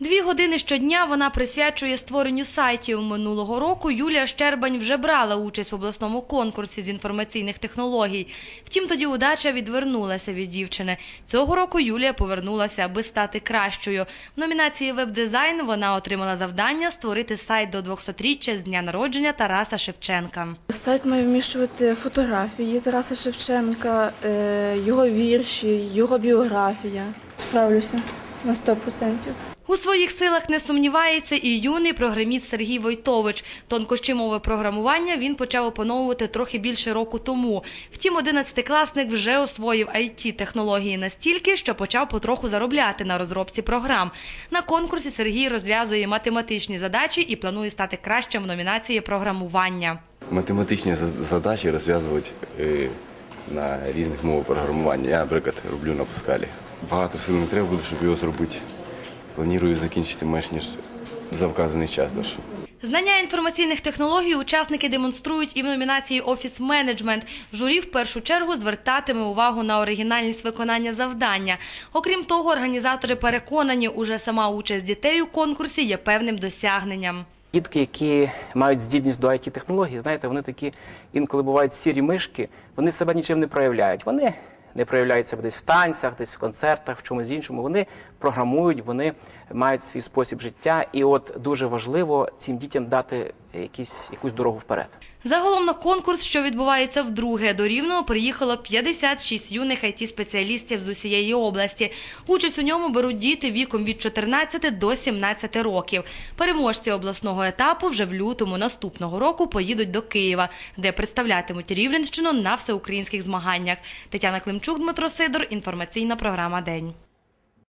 Дві години щодня вона присвячує створенню сайтів. Минулого року Юлія Щербань вже брала участь в обласному конкурсі з інформаційних технологій. Втім, тоді удача відвернулася від дівчини. Цього року Юлія повернулася, аби стати кращою. В номінації веб-дизайн вона отримала завдання створити сайт до 200-річчя з дня народження Тараса Шевченка. Сайт має вміщувати фотографії Тараса Шевченка, е, його вірші, його біографія. Справлюся на 100%. У своїх силах не сумнівається і юний програміст Сергій Войтович. Тонкощі мови програмування він почав опановувати трохи більше року тому. Втім, 11-класник вже освоїв it технології настільки, що почав потроху заробляти на розробці програм. На конкурсі Сергій розв'язує математичні задачі і планує стати кращим в номінації програмування. математичні за- задачі розв'язувати е, на різних мовах програмування. Я, наприклад, роблю на Паскалі. Багато сил не треба буде, щоб його зробити. Планую закінчити менш ніж за вказаний час. Даже. Знання інформаційних технологій учасники демонструють і в номінації Офіс менеджмент. Журі в першу чергу звертатиме увагу на оригінальність виконання завдання. Окрім того, організатори переконані, уже сама участь дітей у конкурсі є певним досягненням. Дітки, які мають здібність до it технологій знаєте, вони такі інколи бувають сірі мишки, вони себе нічим не проявляють. Вони не проявляють себе десь в танцях, десь в концертах, в чомусь іншому. Вони програмують, вони мають свій спосіб життя. І от дуже важливо цим дітям дати якісь, якусь дорогу вперед. Загалом на конкурс, що відбувається вдруге, до Рівного приїхало 56 юних IT-спеціалістів з усієї області. Участь у ньому беруть діти віком від 14 до 17 років. Переможці обласного етапу вже в лютому наступного року поїдуть до Києва, де представлятимуть Рівненщину на всеукраїнських змаганнях. Тетяна Климчук, Дмитро Сидор. Інформаційна програма День.